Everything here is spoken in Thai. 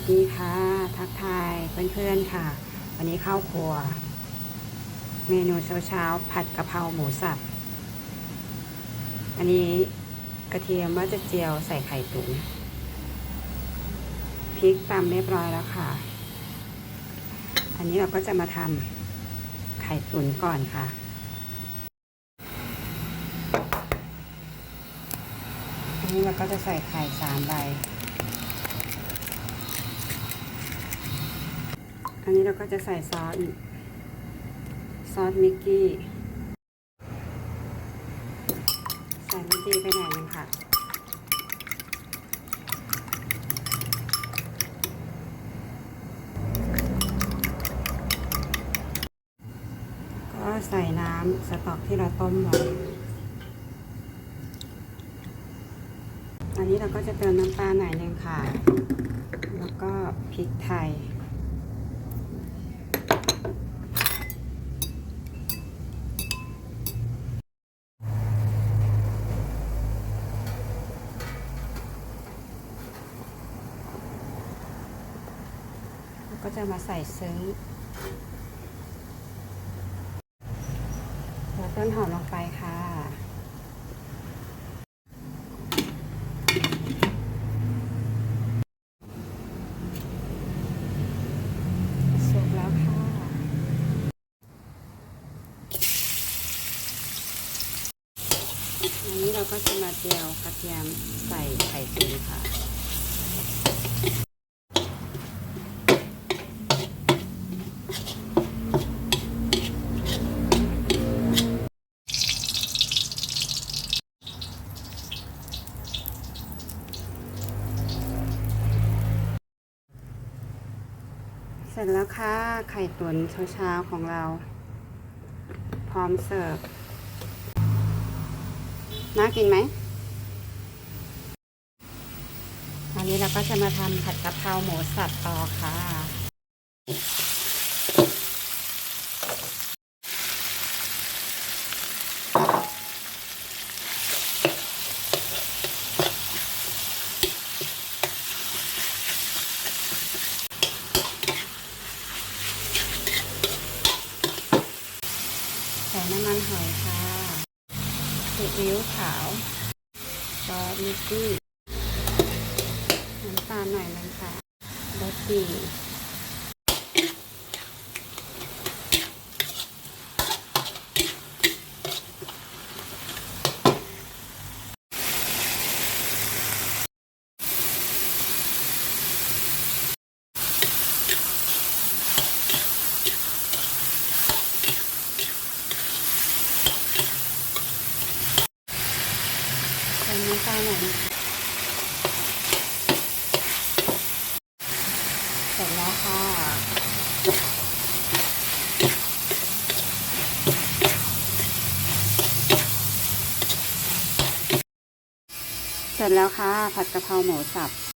วัสดีค่ะ ทักทายเพื่อนๆค่ะ วันนี้เข้าครัว เมนูเช้าๆผัดกะเพราหมูสับ อันนี้กระเทียมว่าจะเจียวใส่ไข่ตุ๋นพริกตำเรียบร้อยแล้วค่ะ อันนี้เราก็จะมาทำไข่ตุ๋นก่อนค่ะอันนี้เราก็จะใส่ไข่สามใบ อันนี้เราก็จะใส่ซอสอีกซอสมิกกี้ ใส่มิกกี้ไปหน่อยนึงค่ะ ก็ใส่น้ำสต๊อกที่เราต้มไว้อันนี้เราก็จะเติมน้ำตาหน่อยนึงค่ะ แล้วก็พริกไทย แล้ว ก็จะมาใส่ซึ้งแล้วต้นหอมลงไปค่ะ สุกแล้วค่ะ อันนี้เราก็จะมาเจียวกระเทียมใส่ไข่ตุ๋นค่ะ ร็จแล้วค่ะ ไข่ตุ๋นเช้าๆของเรา พร้อมเสิร์ฟ น่ากินไหมตอนนี้เราก็จะมาทำผัดกะเพราหมูสับต่อค่ะ น้ำมันหอยค่ะซีอิ๊วขาวซอสมิกกี้น้ำตาลหน่อยนึงค่ะรสดี มน้ำตาลหน่อยนะคะเสร็จแล้วค่ะเสร็จแล้วค่ะ ผัดกะเพราหมูสับ